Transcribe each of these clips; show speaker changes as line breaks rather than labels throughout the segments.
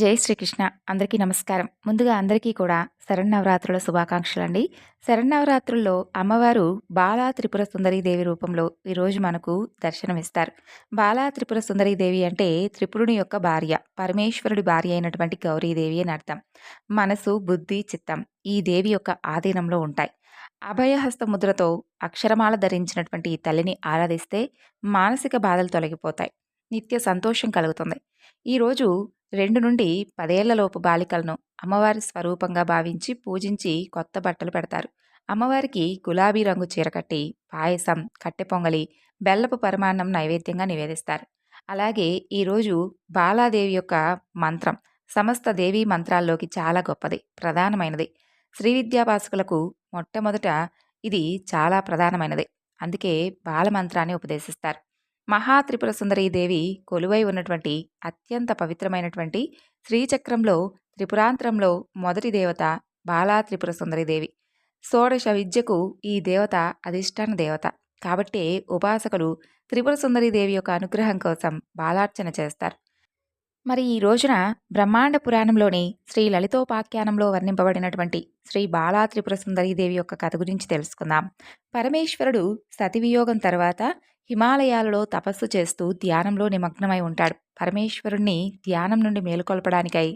జై శ్రీకృష్ణ. అందరికీ నమస్కారం. ముందుగా అందరికీ కూడా శరన్నవరాత్రుల శుభాకాంక్షలు అండి శరన్నవరాత్రుల్లో అమ్మవారు బాలా త్రిపుర సుందరీదేవి రూపంలో ఈరోజు మనకు దర్శనమిస్తారు. బాలా త్రిపుర సుందరీదేవి అంటే త్రిపురుని యొక్క భార్య పరమేశ్వరుడి భార్య అయినటువంటి గౌరీదేవి అని అర్థం. మనసు బుద్ధి చిత్తం ఈ దేవి యొక్క ఆధీనంలో ఉంటాయి. అభయహస్త ముద్రతో అక్షరమాల ధరించినటువంటి ఈ తల్లిని ఆరాధిస్తే మానసిక బాధలు తొలగిపోతాయి. నిత్య సంతోషం కలుగుతుంది. ఈరోజు రెండు నుండి పదేళ్ళలోపు బాలికలను అమ్మవారి స్వరూపంగా భావించి పూజించి కొత్త బట్టలు పెడతారు. అమ్మవారికి గులాబీ రంగు చీర కట్టి పాయసం కట్టె పొంగలి బెల్లపు పరమాన్నం నైవేద్యంగా నివేదిస్తారు. అలాగే ఈరోజు బాలాదేవి యొక్క మంత్రం సమస్త దేవీ మంత్రాల్లోకి చాలా గొప్పది ప్రధానమైనది. శ్రీ విద్యాభాసకులకు మొట్టమొదట ఇది చాలా ప్రధానమైనది. అందుకే బాలమంత్రాన్ని ఉపదేశిస్తారు. మహాత్రిపుర దేవి కొలువై ఉన్నటువంటి అత్యంత పవిత్రమైనటువంటి శ్రీచక్రంలో త్రిపురాంతరంలో మొదటి దేవత బాలా త్రిపుర దేవి. షోడశ విద్యకు ఈ దేవత అధిష్టాన దేవత. కాబట్టి ఉపాసకులు త్రిపుర దేవి యొక్క అనుగ్రహం కోసం బాలార్చన చేస్తారు. మరి ఈ రోజున బ్రహ్మాండ పురాణంలోని శ్రీ లలితోపాఖ్యానంలో వర్ణింపబడినటువంటి శ్రీ బాలా త్రిపుర దేవి యొక్క కథ గురించి తెలుసుకుందాం. పరమేశ్వరుడు సతివియోగం తర్వాత హిమాలయాలలో తపస్సు చేస్తూ ధ్యానంలో నిమగ్నమై ఉంటాడు. పరమేశ్వరుణ్ణి ధ్యానం నుండి మేలుకొల్పడానికై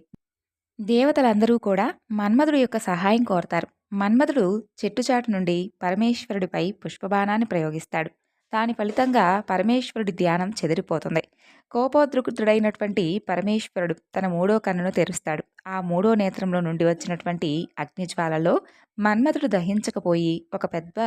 దేవతలందరూ కూడా మన్మధుడు యొక్క సహాయం కోరతారు. మన్మధుడు చెట్టుచాటు నుండి పరమేశ్వరుడిపై పుష్పబాణాన్ని ప్రయోగిస్తాడు. దాని ఫలితంగా పరమేశ్వరుడి ధ్యానం చెదిరిపోతుంది. కోపోద్రుకుతుడైనటువంటి పరమేశ్వరుడు తన మూడో కన్నును తెరుస్తాడు. ఆ మూడో నేత్రంలో నుండి వచ్చినటువంటి అగ్నిజ్వాలలో మన్మధుడు దహించకపోయి ఒక పెద్ద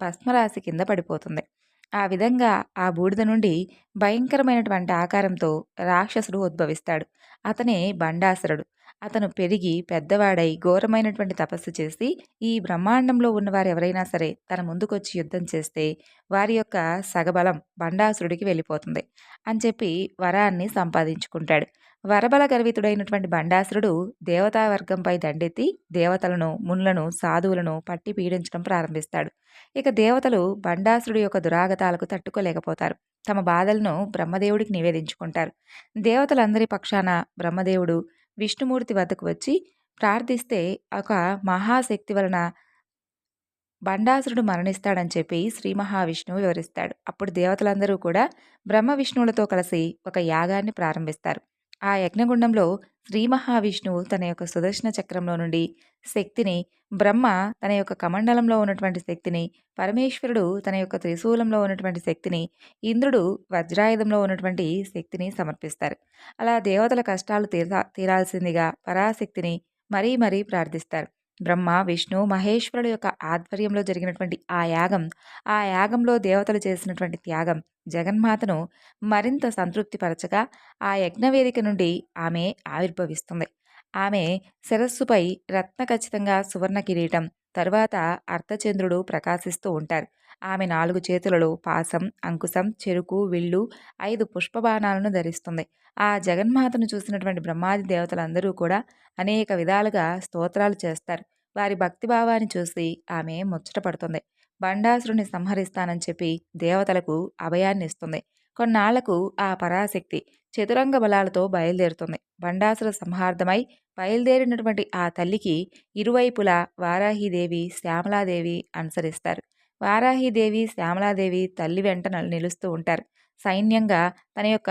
భస్మరాశి కింద పడిపోతుంది. ఆ విధంగా ఆ బూడిద నుండి భయంకరమైనటువంటి ఆకారంతో రాక్షసుడు ఉద్భవిస్తాడు. అతనే బండాసురుడు. అతను పెరిగి పెద్దవాడై ఘోరమైనటువంటి తపస్సు చేసి ఈ బ్రహ్మాండంలో ఉన్నవారు ఎవరైనా సరే తన ముందుకొచ్చి యుద్ధం చేస్తే వారి యొక్క సగబలం బండాసురుడికి వెళ్ళిపోతుంది అని చెప్పి వరాన్ని సంపాదించుకుంటాడు. వరబల గర్వితుడైనటువంటి బండాసురుడు దేవతా వర్గంపై దండెత్తి దేవతలను మున్లను సాధువులను పట్టి పీడించడం ప్రారంభిస్తాడు. ఇక దేవతలు బండాసురుడు యొక్క దురాగతాలకు తట్టుకోలేకపోతారు. తమ బాధలను బ్రహ్మదేవుడికి నివేదించుకుంటారు. దేవతలందరి పక్షాన బ్రహ్మదేవుడు విష్ణుమూర్తి వద్దకు వచ్చి ప్రార్థిస్తే ఒక మహాశక్తి వలన బండాసురుడు మరణిస్తాడని చెప్పి శ్రీ మహావిష్ణువు వివరిస్తాడు. అప్పుడు దేవతలందరూ కూడా బ్రహ్మ విష్ణువులతో కలిసి ఒక యాగాన్ని ప్రారంభిస్తారు. ఆ యజ్ఞగుండంలో శ్రీ మహావిష్ణువు తన యొక్క సుదర్శన చక్రంలో నుండి శక్తిని బ్రహ్మ తన యొక్క కమండలంలో ఉన్నటువంటి శక్తిని పరమేశ్వరుడు తన యొక్క త్రిశూలంలో ఉన్నటువంటి శక్తిని ఇంద్రుడు వజ్రాయుధంలో ఉన్నటువంటి శక్తిని సమర్పిస్తారు. అలా దేవతల కష్టాలు తీరా తీరాల్సిందిగా పరాశక్తిని మరీ మరీ ప్రార్థిస్తారు. బ్రహ్మ విష్ణు మహేశ్వరుల యొక్క ఆధ్వర్యంలో జరిగినటువంటి ఆ యాగం ఆ యాగంలో దేవతలు చేసినటువంటి త్యాగం జగన్మాతను మరింత సంతృప్తిపరచగా ఆ యజ్ఞవేదిక నుండి ఆమె ఆవిర్భవిస్తుంది. ఆమె శిరస్సుపై రత్న ఖచ్చితంగా సువర్ణ కిరీటం తరువాత అర్ధచంద్రుడు ప్రకాశిస్తూ ఉంటారు. ఆమె నాలుగు చేతులలో పాసం అంకుశం చెరుకు విల్లు ఐదు పుష్పబాణాలను ధరిస్తుంది. ఆ జగన్మాతను చూసినటువంటి బ్రహ్మాది దేవతలందరూ కూడా అనేక విధాలుగా స్తోత్రాలు చేస్తారు. వారి భక్తిభావాన్ని చూసి ఆమె ముచ్చటపడుతుంది బండాసురుని సంహరిస్తానని చెప్పి దేవతలకు అభయాన్ని ఇస్తుంది. కొన్నాళ్ళకు ఆ పరాశక్తి చతురంగ బలాలతో బయలుదేరుతుంది. బండాసుర సంహార్థమై బయలుదేరినటువంటి ఆ తల్లికి ఇరువైపులా వారాహిదేవి శ్యామలాదేవి అనుసరిస్తారు. వారాహిదేవి శ్యామలాదేవి తల్లి వెంట నిలుస్తూ ఉంటారు. సైన్యంగా తన యొక్క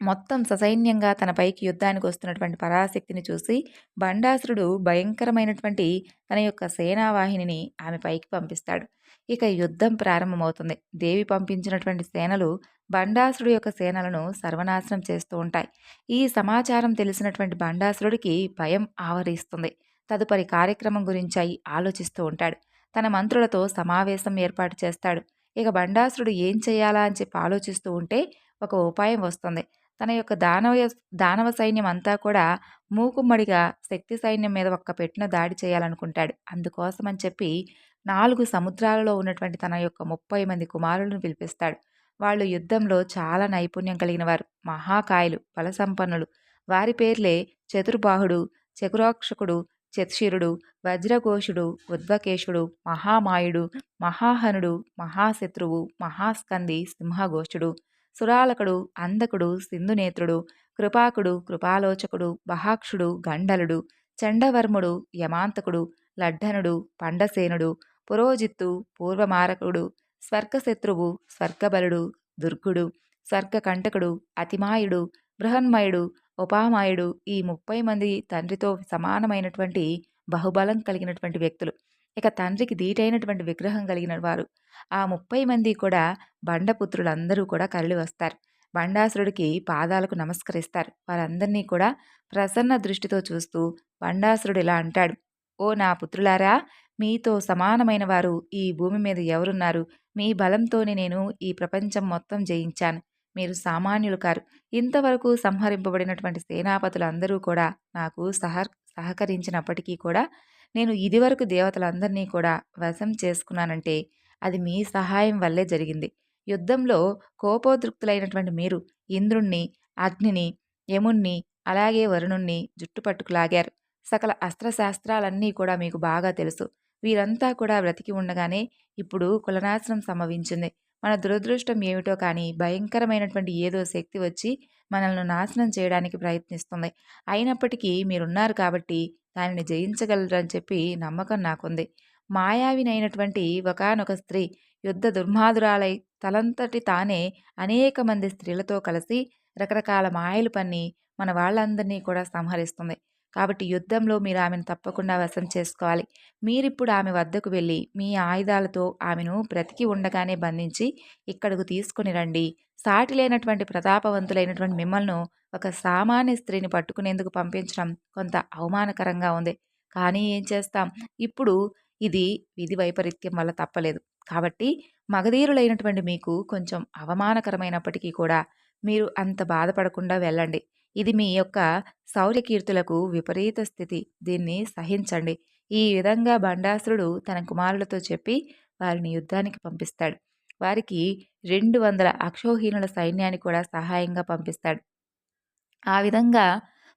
మొత్తం ససైన్యంగా తన పైకి యుద్ధానికి వస్తున్నటువంటి పరాశక్తిని చూసి బండాసురుడు భయంకరమైనటువంటి తన యొక్క సేనావాహినిని ఆమె పైకి పంపిస్తాడు. ఇక యుద్ధం ప్రారంభమవుతుంది. దేవి పంపించినటువంటి సేనలు బండాసురుడు యొక్క సేనలను సర్వనాశనం చేస్తూ ఉంటాయి. ఈ సమాచారం తెలిసినటువంటి బండాసురుడికి భయం ఆవరిస్తుంది. తదుపరి కార్యక్రమం గురించి ఆలోచిస్తూ ఉంటాడు. తన మంత్రులతో సమావేశం ఏర్పాటు చేస్తాడు. ఇక బండాసురుడు ఏం చేయాలా అని చెప్పి ఆలోచిస్తూ ఉంటే ఒక ఉపాయం వస్తుంది. తన యొక్క దానవ దానవ సైన్యం అంతా కూడా మూకుమ్మడిగా శక్తి సైన్యం మీద ఒక్క పెట్టిన దాడి చేయాలనుకుంటాడు. అందుకోసమని చెప్పి నాలుగు సముద్రాలలో ఉన్నటువంటి తన యొక్క ముప్పై మంది కుమారులను పిలిపిస్తాడు. వాళ్ళు యుద్ధంలో చాలా నైపుణ్యం కలిగిన వారు మహాకాయులు బలసంపన్నులు. వారి పేర్లే చతుర్బాహుడు చకురాక్షకుడు చతుశిరుడు వజ్రఘోషుడు ఉద్వకేశుడు మహామాయుడు మహాహనుడు మహాశత్రువు మహాస్కంది సింహఘోషుడు సురాలకుడు అందకుడు సింధునేత్రుడు కృపాకుడు కృపాలోచకుడు బహాక్షుడు గండలుడు చండవర్ముడు యమాంతకుడు లడ్డనుడు పండసేనుడు పురోజిత్తు పూర్వమారకుడు స్వర్గశత్రువు స్వర్గబలుడు దుర్గుడు స్వర్గకంటకుడు అతిమాయుడు బృహన్మయుడు ఉపామాయుడు ఈ ముప్పై మంది తండ్రితో సమానమైనటువంటి బహుబలం కలిగినటువంటి వ్యక్తులు. ఇక తండ్రికి దీటైనటువంటి విగ్రహం కలిగిన వారు. ఆ ముప్పై మంది కూడా బండపుత్రులందరూ కూడా కరలి వస్తారు. బండాసురుడికి పాదాలకు నమస్కరిస్తారు. వారందరినీ కూడా ప్రసన్న దృష్టితో చూస్తూ బండాసురుడు ఇలా అంటాడు ఓ నా పుత్రులారా మీతో సమానమైన వారు ఈ భూమి మీద ఎవరున్నారు? మీ బలంతోనే నేను ఈ ప్రపంచం మొత్తం జయించాను. మీరు సామాన్యులు కారు. ఇంతవరకు సంహరింపబడినటువంటి సేనాపతులు అందరూ కూడా నాకు సహ సహకరించినప్పటికీ కూడా నేను ఇదివరకు దేవతలందరినీ కూడా వశం చేసుకున్నానంటే అది మీ సహాయం వల్లే జరిగింది. యుద్ధంలో కోపోద్రుక్తులైనటువంటి మీరు ఇంద్రుణ్ణి అగ్నిని యముణ్ణి అలాగే వరుణుణ్ణి జుట్టుపట్టుకు లాగారు సకల అస్త్రశాస్త్రాలన్నీ కూడా మీకు బాగా తెలుసు. వీరంతా కూడా బ్రతికి ఉండగానే ఇప్పుడు కులనాశనం సంభవించింది. మన దురదృష్టం ఏమిటో కానీ భయంకరమైనటువంటి ఏదో శక్తి వచ్చి మనల్ని నాశనం చేయడానికి ప్రయత్నిస్తుంది. అయినప్పటికీ మీరున్నారు కాబట్టి దానిని జయించగలరని చెప్పి నమ్మకం నాకుంది. మాయావినైనటువంటి ఒకనొక స్త్రీ యుద్ధ దుర్మాదురాలై తలంతటి తానే అనేక మంది స్త్రీలతో కలిసి రకరకాల మాయలు పన్ని మన వాళ్ళందరినీ కూడా సంహరిస్తుంది. కాబట్టి యుద్ధంలో మీరు ఆమెను తప్పకుండా వశం చేసుకోవాలి. మీరిప్పుడు ఆమె వద్దకు వెళ్ళి మీ ఆయుధాలతో ఆమెను బ్రతికి ఉండగానే బంధించి ఇక్కడకు తీసుకుని రండి. సాటి లేనటువంటి ప్రతాపవంతులైనటువంటి మిమ్మల్ని ఒక సామాన్య స్త్రీని పట్టుకునేందుకు పంపించడం కొంత అవమానకరంగా ఉంది. కానీ ఏం చేస్తాం? ఇప్పుడు ఇది విధి వైపరీత్యం వల్ల తప్పలేదు. కాబట్టి మగధీరులైనటువంటి మీకు కొంచెం అవమానకరమైనప్పటికీ కూడా మీరు అంత బాధపడకుండా వెళ్ళండి. ఇది మీ యొక్క శౌర్యకీర్తులకు విపరీత స్థితి. దీన్ని సహించండి. ఈ విధంగా బండాసురుడు తన కుమారులతో చెప్పి వారిని యుద్ధానికి పంపిస్తాడు. వారికి రెండు వందల అక్షోహీనుల సైన్యాన్ని కూడా సహాయంగా పంపిస్తాడు. ఆ విధంగా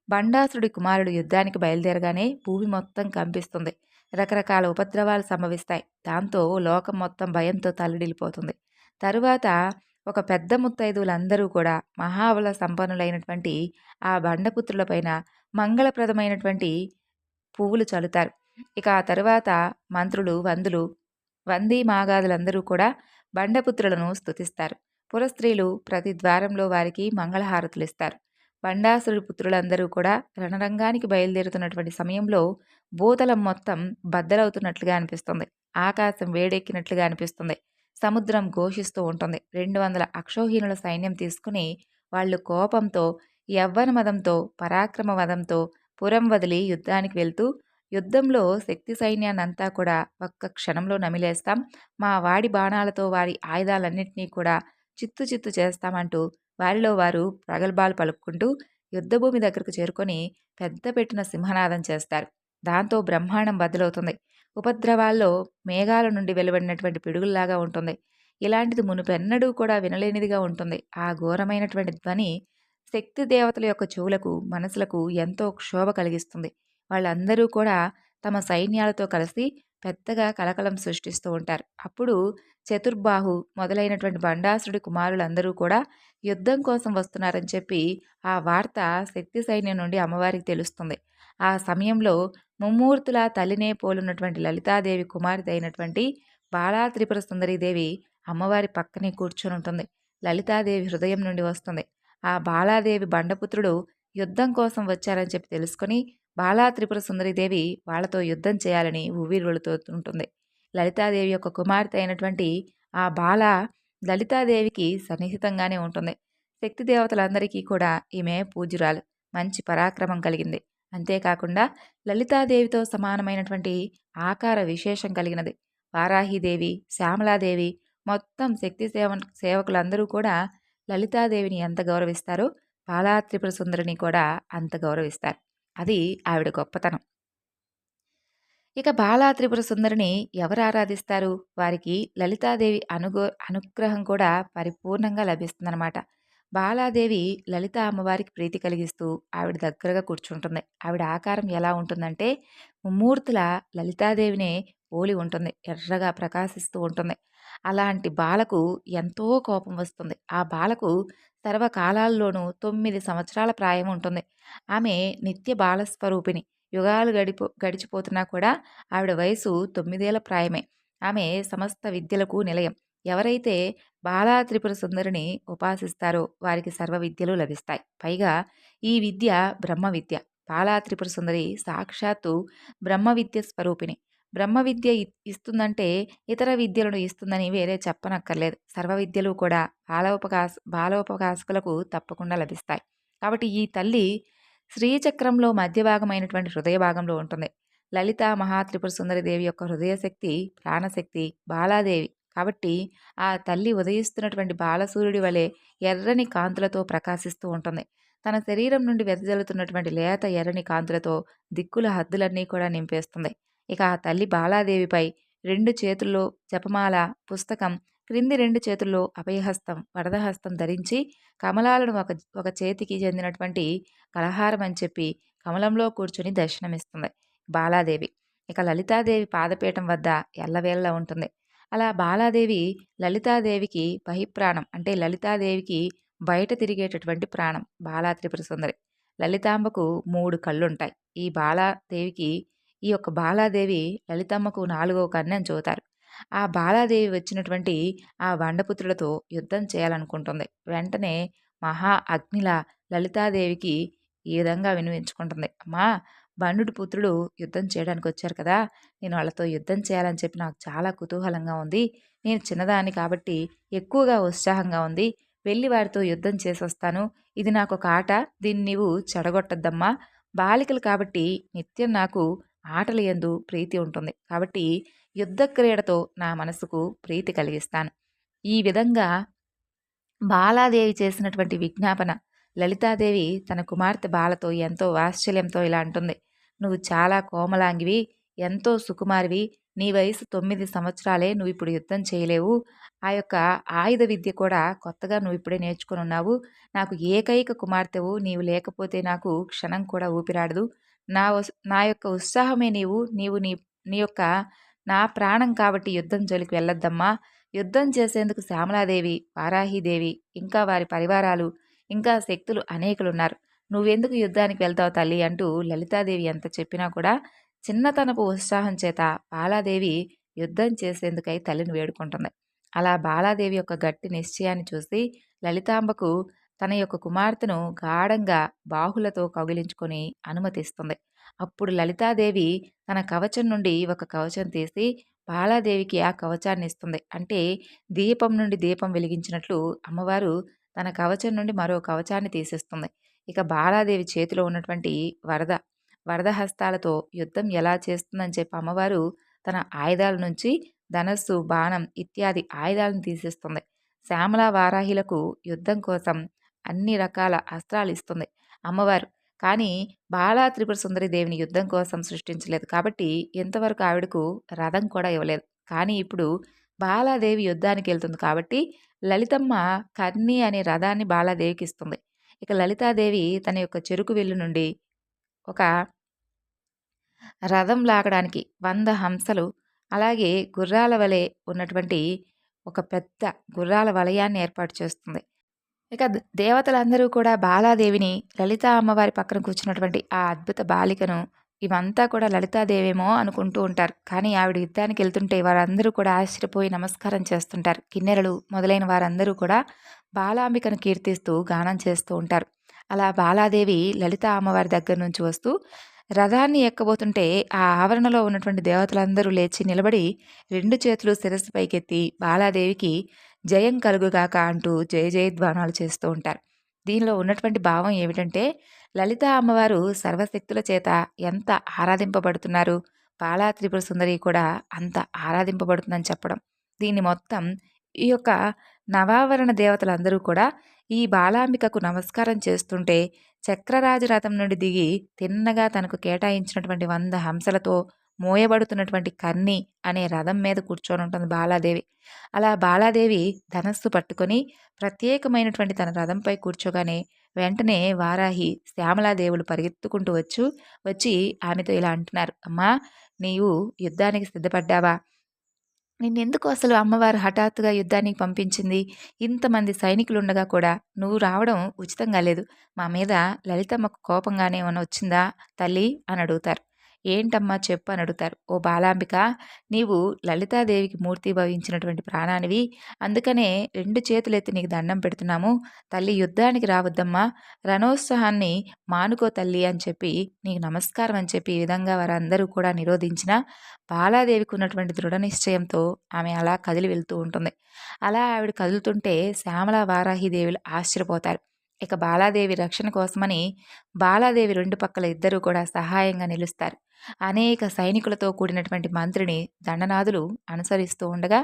బండాసురుడి కుమారుడు యుద్ధానికి బయలుదేరగానే భూమి మొత్తం కంపిస్తుంది. రకరకాల ఉపద్రవాలు సంభవిస్తాయి. దాంతో లోకం మొత్తం భయంతో తల్లడిల్లిపోతుంది. తరువాత ఒక పెద్ద ముత్తైదువులందరూ కూడా మహాబల సంపన్నులైనటువంటి ఆ బండపుత్రులపైన మంగళప్రదమైనటువంటి పువ్వులు చల్లుతారు. ఇక ఆ తరువాత మంత్రులు వందులు వందీ మాగాదులందరూ కూడా బండపుత్రులను స్తుతిస్తారు. పురస్త్రీలు ప్రతి ద్వారంలో వారికి మంగళహారతులు ఇస్తారు. బండాసురుడి పుత్రులందరూ కూడా రణరంగానికి బయలుదేరుతున్నటువంటి సమయంలో భూతలం మొత్తం బద్దలవుతున్నట్లుగా అనిపిస్తుంది. ఆకాశం వేడెక్కినట్లుగా అనిపిస్తుంది. సముద్రం ఘోషిస్తూ ఉంటుంది. రెండు వందల అక్షోహీనుల సైన్యం తీసుకుని వాళ్ళు కోపంతో యవ్వన మదంతో పరాక్రమ మదంతో పురం వదిలి యుద్ధానికి వెళ్తూ యుద్ధంలో శక్తి సైన్యాన్నంతా కూడా ఒక్క క్షణంలో నమిలేస్తాం. మా వాడి బాణాలతో వారి ఆయుధాలన్నింటినీ కూడా చిత్తు చిత్తు చేస్తామంటూ వారిలో వారు ప్రగల్భాలు పలుక్కుంటూ యుద్ధభూమి దగ్గరకు చేరుకొని పెద్ద పెట్టిన సింహనాదం చేస్తారు. దాంతో బ్రహ్మాండం బదులవుతుంది ఉపద్రవాల్లో మేఘాల నుండి వెలువడినటువంటి పిడుగుల్లాగా ఉంటుంది. ఇలాంటిది మునుపెన్నడూ కూడా వినలేనిదిగా ఉంటుంది. ఆ ఘోరమైనటువంటి ధ్వని శక్తి దేవతల యొక్క చెవులకు మనసులకు ఎంతో క్షోభ కలిగిస్తుంది. వాళ్ళందరూ కూడా తమ సైన్యాలతో కలిసి పెద్దగా కలకలం సృష్టిస్తూ ఉంటారు. అప్పుడు చతుర్బాహు మొదలైనటువంటి బండాసుడి కుమారులందరూ కూడా యుద్ధం కోసం వస్తున్నారని చెప్పి ఆ వార్త శక్తి సైన్యం నుండి అమ్మవారికి తెలుస్తుంది. ఆ సమయంలో ముమ్మూర్తుల తల్లినే పోలున్నటువంటి లలితాదేవి కుమార్తె అయినటువంటి బాలా త్రిపుర సుందరీదేవి అమ్మవారి పక్కనే కూర్చొని ఉంటుంది. లలితాదేవి హృదయం నుండి వస్తుంది. ఆ బాలాదేవి బండపుత్రుడు యుద్ధం కోసం వచ్చారని చెప్పి తెలుసుకొని బాలా త్రిపుర సుందరీదేవి వాళ్ళతో యుద్ధం చేయాలని ఊవిరులతో ఉంటుంది. లలితాదేవి యొక్క కుమార్తె అయినటువంటి ఆ బాల లలితాదేవికి సన్నిహితంగానే ఉంటుంది. శక్తి దేవతలందరికీ కూడా ఈమె పూజ్యురాలు. మంచి పరాక్రమం కలిగింది. అంతేకాకుండా లలితాదేవితో సమానమైనటువంటి ఆకార విశేషం కలిగినది. వారాహిదేవి శ్యామలాదేవి మొత్తం శక్తి సేవ సేవకులందరూ కూడా లలితాదేవిని ఎంత గౌరవిస్తారో బాలా త్రిపుర సుందరిని కూడా అంత గౌరవిస్తారు. అది ఆవిడ గొప్పతనం. ఇక బాలా త్రిపుర సుందరిని ఎవరు ఆరాధిస్తారు? వారికి లలితాదేవి అనుగో అనుగ్రహం కూడా పరిపూర్ణంగా లభిస్తుందన్నమాట. బాలాదేవి లలిత అమ్మవారికి ప్రీతి కలిగిస్తూ ఆవిడ దగ్గరగా కూర్చుంటుంది. ఆవిడ ఆకారం ఎలా ఉంటుందంటే ముమ్మూర్తుల లలితాదేవినే పోలి ఉంటుంది. ఎర్రగా ప్రకాశిస్తూ ఉంటుంది. అలాంటి బాలకు ఎంతో కోపం వస్తుంది. ఆ బాలకు సర్వకాలాల్లోనూ తొమ్మిది సంవత్సరాల ప్రాయం ఉంటుంది. ఆమె నిత్య బాలస్వరూపిణి. యుగాలు గడిపో గడిచిపోతున్నా కూడా ఆవిడ వయసు తొమ్మిదేళ్ళ ప్రాయమే. ఆమె సమస్త విద్యలకు నిలయం. ఎవరైతే బాలా త్రిపుర సుందరిని ఉపాసిస్తారో వారికి సర్వ విద్యలు లభిస్తాయి. పైగా ఈ విద్య బ్రహ్మ విద్య బాలా త్రిపుర సుందరి సాక్షాత్తు బ్రహ్మ విద్య స్వరూపిణి. బ్రహ్మ విద్య ఇస్తుందంటే ఇతర విద్యలను ఇస్తుందని వేరే చెప్పనక్కర్లేదు. సర్వ విద్యలు కూడా బాలోపకాశ బాలోపకాశకులకు తప్పకుండా లభిస్తాయి. కాబట్టి ఈ తల్లి శ్రీచక్రంలో మధ్య భాగమైనటువంటి హృదయ భాగంలో ఉంటుంది. లలిత మహాత్రిపుర సుందరిదేవి యొక్క హృదయశక్తి ప్రాణశక్తి బాలాదేవి. కాబట్టి ఆ తల్లి ఉదయిస్తున్నటువంటి బాలసూర్యుడి వలె ఎర్రని కాంతులతో ప్రకాశిస్తూ ఉంటుంది. తన శరీరం నుండి వెదజల్లుతున్నటువంటి లేత ఎర్రని కాంతులతో దిక్కుల హద్దులన్నీ కూడా నింపేస్తుంది. ఇక ఆ తల్లి బాలాదేవిపై రెండు చేతుల్లో జపమాల పుస్తకం క్రింది రెండు చేతుల్లో అభయహస్తం వరదహస్తం ధరించి కమలాలను ఒక ఒక చేతికి చెందినటువంటి కలహారం అని చెప్పి కమలంలో కూర్చుని దర్శనమిస్తుంది బాలాదేవి. ఇక లలితాదేవి పాదపీఠం వద్ద ఎల్లవేళ్ళ ఉంటుంది. అలా బాలాదేవి లలితాదేవికి బహిప్రాణం అంటే లలితాదేవికి బయట తిరిగేటటువంటి ప్రాణం బాలా త్రిపుర సుందరి. లలితాంబకు మూడు కళ్ళుంటాయి. ఈ బాలాదేవికి ఈ యొక్క బాలాదేవి లలితమ్మకు నాలుగవ కన్యను చూతారు ఆ బాలాదేవి వచ్చినటువంటి ఆ బండపుత్రులతో యుద్ధం చేయాలనుకుంటుంది. వెంటనే మహా అగ్నిల లలితాదేవికి ఈ విధంగా వినిపించుకుంటుంది అమ్మా బండు పుత్రుడు యుద్ధం చేయడానికి వచ్చారు కదా నేను వాళ్ళతో యుద్ధం చేయాలని చెప్పి నాకు చాలా కుతూహలంగా ఉంది. నేను చిన్నదాన్ని కాబట్టి ఎక్కువగా ఉత్సాహంగా ఉంది. వెళ్ళి వారితో యుద్ధం చేసి వస్తాను. ఇది నాకు ఒక ఆట. దీన్ని నీవు చెడగొట్టద్దమ్మా. బాలికలు కాబట్టి నిత్యం నాకు ఆటల ఎందు ప్రీతి ఉంటుంది. కాబట్టి యుద్ధ క్రీడతో నా మనసుకు ప్రీతి కలిగిస్తాను. ఈ విధంగా బాలాదేవి చేసినటువంటి విజ్ఞాపన లలితాదేవి తన కుమార్తె బాలతో ఎంతో వాత్సల్యంతో ఇలా అంటుంది. నువ్వు చాలా కోమలాంగివి ఎంతో సుకుమారివి నీ వయసు తొమ్మిది సంవత్సరాలే నువ్వు ఇప్పుడు యుద్ధం చేయలేవు. ఆ యొక్క ఆయుధ విద్య కూడా కొత్తగా నువ్వు ఇప్పుడే నేర్చుకుని ఉన్నావు. నాకు ఏకైక కుమార్తెవు నీవు లేకపోతే నాకు క్షణం కూడా ఊపిరాడదు. నా నా యొక్క ఉత్సాహమే నీవు నీవు నీ నీ యొక్క నా ప్రాణం కాబట్టి యుద్ధం జోలికి వెళ్ళొద్దమ్మా. యుద్ధం చేసేందుకు శ్యామలాదేవి వారాహీదేవి ఇంకా వారి పరివారాలు ఇంకా శక్తులు అనేకులున్నారు. నువ్వెందుకు యుద్ధానికి వెళ్తావు తల్లి అంటూ లలితాదేవి ఎంత చెప్పినా కూడా చిన్నతనపు ఉత్సాహం చేత బాలాదేవి యుద్ధం చేసేందుకై తల్లిని వేడుకుంటుంది. అలా బాలాదేవి యొక్క గట్టి నిశ్చయాన్ని చూసి లలితాంబకు తన యొక్క కుమార్తెను గాఢంగా బాహులతో కౌగిలించుకొని అనుమతిస్తుంది. అప్పుడు లలితాదేవి తన కవచం నుండి ఒక కవచం తీసి బాలాదేవికి ఆ కవచాన్ని ఇస్తుంది. అంటే దీపం నుండి దీపం వెలిగించినట్లు అమ్మవారు తన కవచం నుండి మరో కవచాన్ని తీసేస్తుంది. ఇక బాలాదేవి చేతిలో ఉన్నటువంటి వరద వరద హస్తాలతో యుద్ధం ఎలా చేస్తుందని చెప్పి అమ్మవారు తన ఆయుధాల నుంచి ధనస్సు బాణం ఇత్యాది ఆయుధాలను తీసేస్తుంది. శ్యామల వారాహిలకు యుద్ధం కోసం అన్ని రకాల అస్త్రాలు ఇస్తుంది అమ్మవారు. కానీ బాలా త్రిపుర సుందరి దేవిని యుద్ధం కోసం సృష్టించలేదు కాబట్టి ఇంతవరకు ఆవిడకు రథం కూడా ఇవ్వలేదు. కానీ ఇప్పుడు బాలాదేవి యుద్ధానికి వెళ్తుంది కాబట్టి లలితమ్మ కర్ణి అనే రథాన్ని బాలాదేవికి ఇస్తుంది. ఇక లలితాదేవి తన యొక్క చెరుకు విల్లు నుండి ఒక రథం లాగడానికి వంద హంసలు అలాగే గుర్రాల వలె ఉన్నటువంటి ఒక పెద్ద గుర్రాల వలయాన్ని ఏర్పాటు చేస్తుంది. ఇక దేవతలందరూ కూడా బాలాదేవిని లలిత అమ్మవారి పక్కన కూర్చున్నటువంటి ఆ అద్భుత బాలికను ఇవంతా కూడా లలితాదేవేమో అనుకుంటూ ఉంటారు. కానీ ఆవిడ యుద్ధానికి వెళ్తుంటే వారందరూ కూడా ఆశ్చర్యపోయి నమస్కారం చేస్తుంటారు. కిన్నెరలు మొదలైన వారందరూ కూడా బాలాంబికను కీర్తిస్తూ గానం చేస్తూ ఉంటారు. అలా బాలాదేవి లలిత అమ్మవారి దగ్గర నుంచి వస్తూ రథాన్ని ఎక్కబోతుంటే ఆ ఆవరణలో ఉన్నటువంటి దేవతలందరూ లేచి నిలబడి రెండు చేతులు శిరస్సు పైకెత్తి బాలాదేవికి జయం కలుగుగాక అంటూ జయ జయధ్వానాలు చేస్తూ ఉంటారు. దీనిలో ఉన్నటువంటి భావం ఏమిటంటే లలిత అమ్మవారు సర్వశక్తుల చేత ఎంత ఆరాధింపబడుతున్నారు పాలా త్రిపుర సుందరి కూడా అంత ఆరాధింపబడుతుందని చెప్పడం. దీన్ని మొత్తం ఈ యొక్క నవావరణ దేవతలందరూ కూడా ఈ బాలాంబికకు నమస్కారం చేస్తుంటే చక్రరాజు రథం నుండి దిగి తిన్నగా తనకు కేటాయించినటువంటి వంద హంసలతో మోయబడుతున్నటువంటి కన్ని అనే రథం మీద కూర్చొని ఉంటుంది బాలాదేవి. అలా బాలాదేవి ధనస్సు పట్టుకొని ప్రత్యేకమైనటువంటి తన రథంపై కూర్చోగానే వెంటనే వారాహి శ్యామలాదేవులు పరిగెత్తుకుంటూ వచ్చు వచ్చి ఆమెతో ఇలా అంటున్నారు అమ్మా నీవు యుద్ధానికి సిద్ధపడ్డావా? నిన్నెందుకు అసలు అమ్మవారు హఠాత్తుగా యుద్ధానికి పంపించింది? ఇంతమంది సైనికులుండగా కూడా నువ్వు రావడం ఉచితంగా లేదు. మా మీద లలితమ్మకు కోపంగానే ఏమైనా వచ్చిందా తల్లి? అని అడుగుతారు. ఏంటమ్మా చెప్పు అని అడుగుతారు. ఓ బాలాంబిక నీవు లలితాదేవికి మూర్తి భవించినటువంటి ప్రాణానివి. అందుకనే రెండు చేతులెత్తి నీకు దండం పెడుతున్నాము. తల్లి యుద్ధానికి రావద్దమ్మా. రణోత్సాహాన్ని మానుకో తల్లి అని చెప్పి నీకు నమస్కారం అని చెప్పి ఈ విధంగా వారందరూ కూడా నిరోధించిన బాలాదేవికి ఉన్నటువంటి దృఢ నిశ్చయంతో ఆమె అలా కదిలి వెళ్తూ ఉంటుంది. అలా ఆవిడ కదులుతుంటే శ్యామల వారాహిదేవులు ఆశ్చర్యపోతారు. ఇక బాలాదేవి రక్షణ కోసమని బాలాదేవి రెండు పక్కల ఇద్దరూ కూడా సహాయంగా నిలుస్తారు. అనేక సైనికులతో కూడినటువంటి మంత్రిని దండనాథులు అనుసరిస్తూ ఉండగా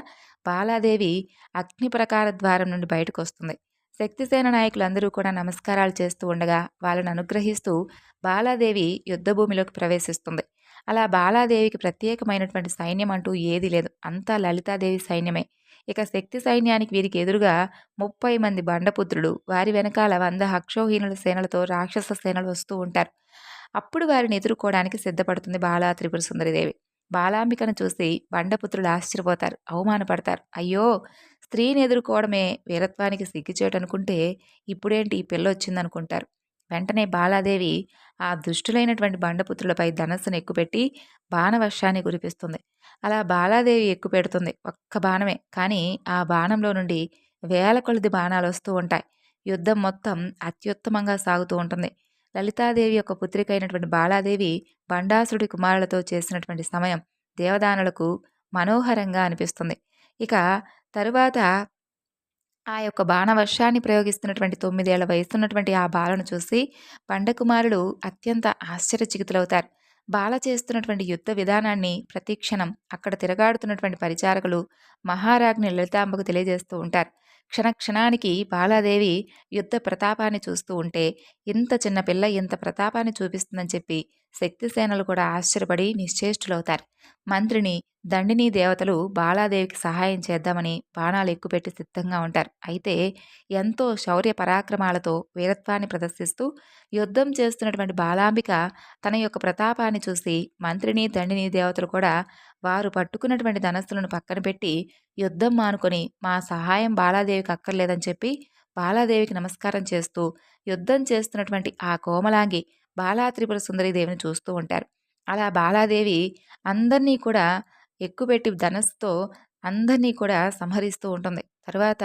బాలాదేవి అగ్ని ప్రకార ద్వారం నుండి బయటకు వస్తుంది శక్తిసేన నాయకులందరూ కూడా నమస్కారాలు చేస్తూ ఉండగా వాళ్ళను అనుగ్రహిస్తూ బాలాదేవి యుద్ధభూమిలోకి ప్రవేశిస్తుంది. అలా బాలాదేవికి ప్రత్యేకమైనటువంటి సైన్యం అంటూ ఏదీ లేదు. అంతా లలితాదేవి సైన్యమే. ఇక శక్తి సైన్యానికి వీరికి ఎదురుగా ముప్పై మంది బండపుత్రులు వారి వెనకాల వంద హక్షోహీనుల సేనలతో రాక్షస సేనలు వస్తూ ఉంటారు. అప్పుడు వారిని ఎదుర్కోవడానికి సిద్ధపడుతుంది బాలా త్రిపుర సుందరిదేవి. బాలాంబికను చూసి బండపుత్రులు ఆశ్చర్యపోతారు అవమానపడతారు. అయ్యో! స్త్రీని ఎదుర్కోవడమే వీరత్వానికి సిగ్గుచేటనుకుంటే ఇప్పుడేంటి ఈ పిల్ల వచ్చిందనుకుంటారు. వెంటనే బాలాదేవి ఆ దుష్టులైనటువంటి బండపుత్రులపై ధనస్సును ఎక్కుపెట్టి బాణవర్షాన్ని కురిపిస్తుంది. అలా బాలాదేవి ఎక్కుపెడుతుంది ఒక్క బాణమే. కానీ ఆ బాణంలో నుండి వేల కొలది బాణాలు వస్తూ ఉంటాయి. యుద్ధం మొత్తం అత్యుత్తమంగా సాగుతూ ఉంటుంది. లలితాదేవి యొక్క పుత్రిక అయినటువంటి బాలాదేవి బండాసుడి కుమారులతో చేసినటువంటి సమయం దేవదానులకు మనోహరంగా అనిపిస్తుంది. ఇక తరువాత ఆ యొక్క బాణవర్షాన్ని ప్రయోగిస్తున్నటువంటి తొమ్మిదేళ్ళ వయసున్నటువంటి ఆ బాలను చూసి పండకుమారుడు అత్యంత ఆశ్చర్యచికితులవుతారు. బాల చేస్తున్నటువంటి యుద్ధ విధానాన్ని ప్రతిక్షణం అక్కడ తిరగాడుతున్నటువంటి పరిచారకులు మహారాజ్ని లలితాంబకు తెలియజేస్తూ ఉంటారు. క్షణక్షణానికి బాలాదేవి యుద్ధ ప్రతాపాన్ని చూస్తూ ఉంటే ఇంత చిన్న పిల్ల ఇంత ప్రతాపాన్ని చూపిస్తుందని చెప్పి శక్తిసేనలు కూడా ఆశ్చర్యపడి నిశ్చేష్టులవుతారు. మంత్రిని దండిని దేవతలు బాలాదేవికి సహాయం చేద్దామని బాణాలు ఎక్కుపెట్టి సిద్ధంగా ఉంటారు. అయితే ఎంతో శౌర్య పరాక్రమాలతో వీరత్వాన్ని ప్రదర్శిస్తూ యుద్ధం చేస్తున్నటువంటి బాలాంబిక తన యొక్క ప్రతాపాన్ని చూసి మంత్రిని దండిని దేవతలు కూడా వారు పట్టుకున్నటువంటి ధనస్సులను పక్కన పెట్టి యుద్ధం మానుకొని మా సహాయం బాలాదేవికి అక్కర్లేదని చెప్పి బాలాదేవికి నమస్కారం చేస్తూ యుద్ధం చేస్తున్నటువంటి ఆ కోమలాంగి బాలా త్రిపుర సుందరీదేవిని చూస్తూ ఉంటారు. అలా బాలాదేవి అందరినీ కూడా ఎక్కుపెట్టి ధనస్సుతో అందరినీ కూడా సంహరిస్తూ ఉంటుంది. తర్వాత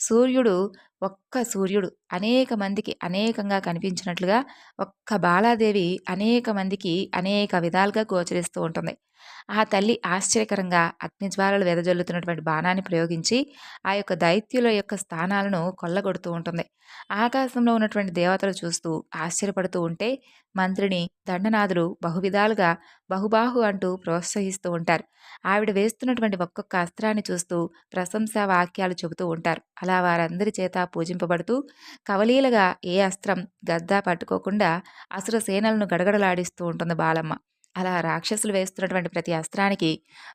సూర్యుడు ఒక్క సూర్యుడు. అనేక మందికి అనేకంగా కనిపించినట్లుగా ఒక్క బాలాదేవి అనేక మందికి అనేక విధాలుగా గోచరిస్తూ ఉంటుంది. ఆ తల్లి ఆశ్చర్యకరంగా అగ్నిజ్వాలలు వెదజల్లుతున్నటువంటి బాణాన్ని ప్రయోగించి ఆ యొక్క దైత్యుల యొక్క స్థానాలను కొల్లగొడుతూ ఉంటుంది. ఆకాశంలో ఉన్నటువంటి దేవతలు చూస్తూ ఆశ్చర్యపడుతూ ఉంటే మంత్రిని దండనాథులు బహువిధాలుగా బహుబాహు అంటూ ప్రోత్సహిస్తూ ఉంటారు. ఆవిడ వేస్తున్నటువంటి ఒక్కొక్క అస్త్రాన్ని చూస్తూ ప్రశంసా వాక్యాలు చెబుతూ ఉంటారు. అలా వారందరి చేత పూజింపబడుతూ కవలీలుగా ఏ అస్త్రం గద్దా పట్టుకోకుండా అసుర సేనలను గడగడలాడిస్తూ ఉంటుంది బాలమ్మ. అలా రాక్షసులు వేస్తున్నటువంటి ప్రతి అస్త్రానికి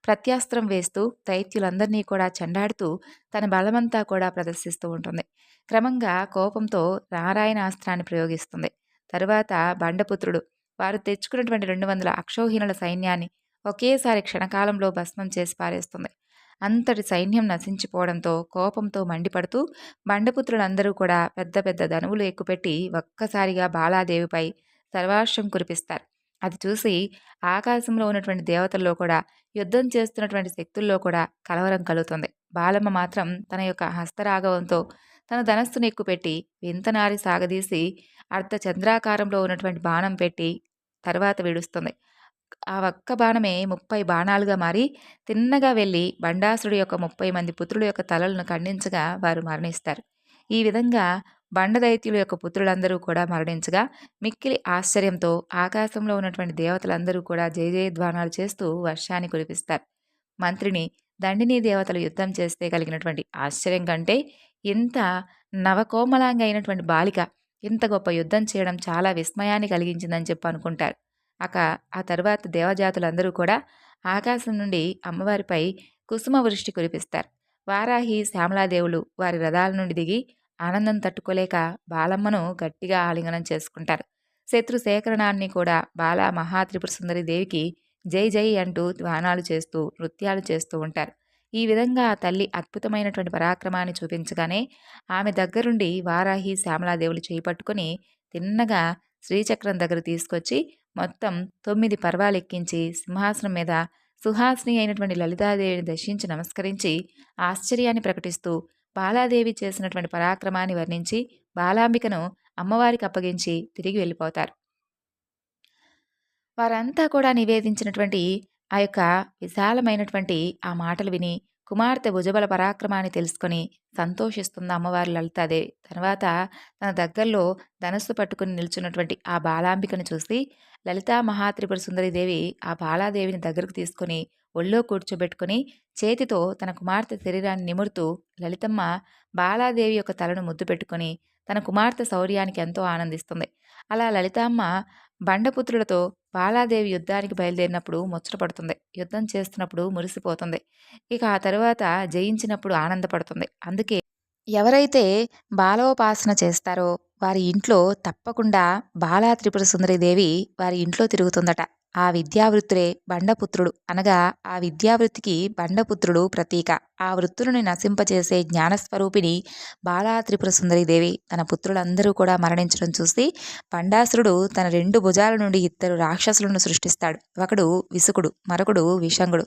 ప్రత్యాస్త్రం వేస్తూ దైత్యులందరినీ కూడా చెండాడుతూ తన బలమంతా కూడా ప్రదర్శిస్తూ ఉంటుంది. క్రమంగా కోపంతో నారాయణ అస్త్రాన్ని ప్రయోగిస్తుంది. తరువాత బండపుత్రుడు వారు తెచ్చుకున్నటువంటి రెండు వందల అక్షోహీనుల సైన్యాన్ని ఒకేసారి క్షణకాలంలో భస్మం చేసి పారేస్తుంది. అంతటి సైన్యం నశించిపోవడంతో కోపంతో మండిపడుతూ బండపుత్రులందరూ కూడా పెద్ద పెద్ద ధనువులు ఎక్కుపెట్టి ఒక్కసారిగా బాలాదేవిపై సర్వాశ్రం కురిపిస్తారు. అది చూసి ఆకాశంలో ఉన్నటువంటి దేవతల్లో కూడా యుద్ధం చేస్తున్నటువంటి శక్తుల్లో కూడా కలవరం కలుగుతుంది. బాలమ్మ మాత్రం తన యొక్క హస్తరాఘవంతో తన ధనస్సును ఎక్కుపెట్టి వింతనారి సాగదీసి అర్ధ చంద్రాకారంలో ఉన్నటువంటి బాణం పెట్టి తర్వాత విడుస్తుంది. ఆ ఒక్క బాణమే ముప్పై బాణాలుగా మారి తిన్నగా వెళ్ళి బండాసుడి యొక్క ముప్పై మంది పుత్రుల యొక్క తలలను ఖండించగా వారు మరణిస్తారు. ఈ విధంగా బండదైత్యుల యొక్క పుత్రులందరూ కూడా మరణించగా మిక్కిలి ఆశ్చర్యంతో ఆకాశంలో ఉన్నటువంటి దేవతలందరూ కూడా జయ జయధ్వానాలు చేస్తూ వర్షాన్ని కురిపిస్తారు. మంత్రిని దండిని దేవతలు యుద్ధం చేస్తే కలిగినటువంటి ఆశ్చర్యం కంటే ఇంత నవకోమలాంగ అయినటువంటి బాలిక ఇంత గొప్ప యుద్ధం చేయడం చాలా విస్మయాన్ని కలిగించిందని చెప్పి అనుకుంటారు. అక ఆ తరువాత దేవజాతులందరూ కూడా ఆకాశం నుండి అమ్మవారిపై కుసుమ వృష్టి కురిపిస్తారు. వారాహి శ్యామలాదేవులు వారి రథాల నుండి దిగి ఆనందం తట్టుకోలేక బాలమ్మను గట్టిగా ఆలింగనం చేసుకుంటారు. శత్రు సేకరణాన్ని కూడా బాల మహాత్రిపుర సుందరి దేవికి జై జై అంటూ ధ్వానాలు చేస్తూ నృత్యాలు చేస్తూ ఉంటారు. ఈ విధంగా ఆ తల్లి అద్భుతమైనటువంటి పరాక్రమాన్ని చూపించగానే ఆమె దగ్గరుండి వారాహి శ్యామలాదేవులు చేపట్టుకుని తిన్నగా శ్రీచక్రం దగ్గర తీసుకొచ్చి మొత్తం తొమ్మిది పర్వాలెక్కించి సింహాసనం మీద సుహాసిని అయినటువంటి లలితాదేవిని దర్శించి నమస్కరించి ఆశ్చర్యాన్ని ప్రకటిస్తూ బాలాదేవి చేసినటువంటి పరాక్రమాన్ని వర్ణించి బాలాంబికను అమ్మవారికి అప్పగించి తిరిగి వెళ్ళిపోతారు. వారంతా కూడా నివేదించినటువంటి ఆ యొక్క విశాలమైనటువంటి ఆ మాటలు విని కుమార్తె భుజబల పరాక్రమాన్ని తెలుసుకొని సంతోషిస్తుంది అమ్మవారి లలితాదేవి తర్వాత తన దగ్గరలో ధనస్సు పట్టుకుని నిల్చున్నటువంటి ఆ బాలాంబికను చూసి లలితా మహాత్రిపుర సుందరిదేవి ఆ బాలాదేవిని దగ్గరకు తీసుకొని ఒళ్ళో కూర్చోబెట్టుకుని చేతితో తన కుమార్తె శరీరాన్ని నిమురుతూ లలితమ్మ బాలాదేవి యొక్క తలను ముద్దు పెట్టుకొని తన కుమార్తె శౌర్యానికి ఎంతో ఆనందిస్తుంది. అలా లలితమ్మ బండపుత్రులతో బాలాదేవి యుద్ధానికి బయలుదేరినప్పుడు ముచ్చటపడుతుంది. యుద్ధం చేస్తున్నప్పుడు మురిసిపోతుంది. ఇక ఆ తర్వాత జయించినప్పుడు ఆనందపడుతుంది. అందుకే ఎవరైతే బాలోపాసన చేస్తారో వారి ఇంట్లో తప్పకుండా బాలా త్రిపుర సుందరిదేవి వారి ఇంట్లో తిరుగుతుందట. ఆ విద్యావృత్తుడే బండపుత్రుడు. అనగా ఆ విద్యావృత్తికి బండపుత్రుడు ప్రతీక. ఆ వృత్తులను నశింపచేసే జ్ఞానస్వరూపిణి బాలా త్రిపుర సుందరిదేవి. తన పుత్రులందరూ కూడా మరణించడం చూసి పండాసురుడు తన రెండు భుజాల నుండి ఇద్దరు రాక్షసులను సృష్టిస్తాడు. ఒకడు విసుకుడు మరొకడు విషంగుడు.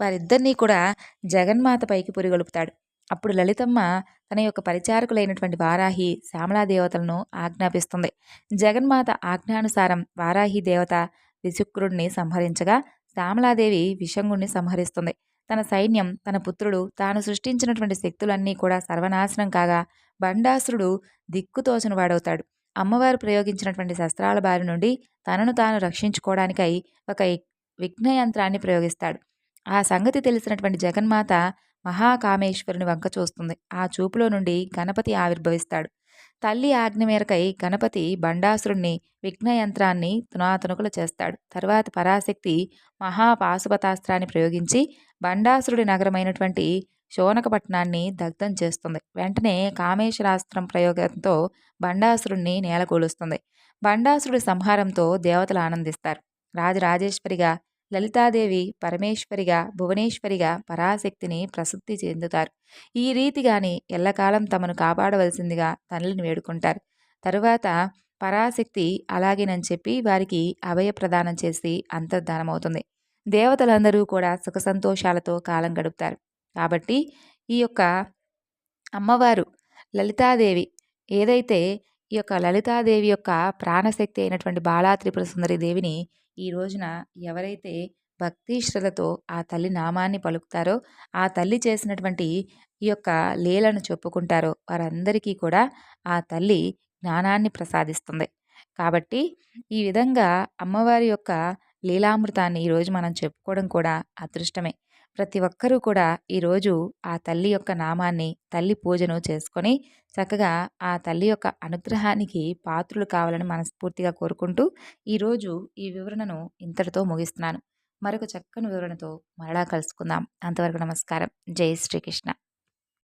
వారిద్దరినీ కూడా జగన్మాత పైకి పురిగొలుపుతాడు. అప్పుడు లలితమ్మ తన యొక్క పరిచారకులైనటువంటి వారాహి శ్యామలా దేవతలను ఆజ్ఞాపిస్తుంది. జగన్మాత ఆజ్ఞానుసారం వారాహి దేవత విశుక్రుడిని సంహరించగా శ్యామలాదేవి విషంగుణ్ణి సంహరిస్తుంది. తన సైన్యం తన పుత్రుడు తాను సృష్టించినటువంటి శక్తులన్నీ కూడా సర్వనాశనం కాగా బండాసురుడు దిక్కుతోచని వాడవుతాడు. అమ్మవారు ప్రయోగించినటువంటి శస్త్రాల బారి నుండి తనను తాను రక్షించుకోవడానికై ఒక విఘ్నయంత్రాన్ని ప్రయోగిస్తాడు. ఆ సంగతి తెలిసినటువంటి జగన్మాత మహాకామేశ్వరుని వంక చూస్తుంది. ఆ చూపులో నుండి గణపతి ఆవిర్భవిస్తాడు. తల్లి ఆజ్ఞ మేరకై గణపతి బండాసురుణ్ణి విఘ్నయంత్రాన్ని తునాతునుకులు చేస్తాడు. తర్వాత పరాశక్తి మహాపాశుపతాస్త్రాన్ని ప్రయోగించి బండాసురుడి నగరమైనటువంటి శోనకపట్నాన్ని దగ్ధం చేస్తుంది. వెంటనే కామేశ్వరాస్త్రం ప్రయోగంతో బండాసురుణ్ణి నేలకూలుస్తుంది. బండాసురుడి సంహారంతో దేవతలు ఆనందిస్తారు. రాజరాజేశ్వరిగా లలితాదేవి పరమేశ్వరిగా భువనేశ్వరిగా పరాశక్తిని ప్రసిద్ధి చెందుతారు. ఈ రీతిగాని ఎల్లకాలం తమను కాపాడవలసిందిగా తల్లిని వేడుకుంటారు. తరువాత పరాశక్తి అలాగేనని చెప్పి వారికి అభయ ప్రదానం చేసి అంతర్ధానమవుతుంది. దేవతలందరూ కూడా సుఖ సంతోషాలతో కాలం గడుపుతారు. కాబట్టి ఈ యొక్క అమ్మవారు లలితాదేవి ఏదైతే ఈ యొక్క లలితాదేవి యొక్క ప్రాణశక్తి అయినటువంటి బాలా త్రిపుర సుందరి దేవిని ఈ రోజున ఎవరైతే భక్తి శ్రద్ధతో ఆ తల్లి నామాన్ని పలుకుతారో ఆ తల్లి చేసినటువంటి ఈ యొక్క లీలను చెప్పుకుంటారో వారందరికీ కూడా ఆ తల్లి జ్ఞానాన్ని ప్రసాదిస్తుంది. కాబట్టి ఈ విధంగా అమ్మవారి యొక్క లీలామృతాన్ని ఈరోజు మనం చెప్పుకోవడం కూడా అదృష్టమే. ప్రతి ఒక్కరూ కూడా ఈరోజు ఆ తల్లి యొక్క నామాన్ని తల్లి పూజను చేసుకొని చక్కగా ఆ తల్లి యొక్క అనుగ్రహానికి పాత్రులు కావాలని మనస్ఫూర్తిగా కోరుకుంటూ ఈరోజు ఈ వివరణను ఇంతటితో ముగిస్తున్నాను. మరొక చక్కని వివరణతో మరలా కలుసుకుందాం. అంతవరకు నమస్కారం. జై శ్రీకృష్ణ.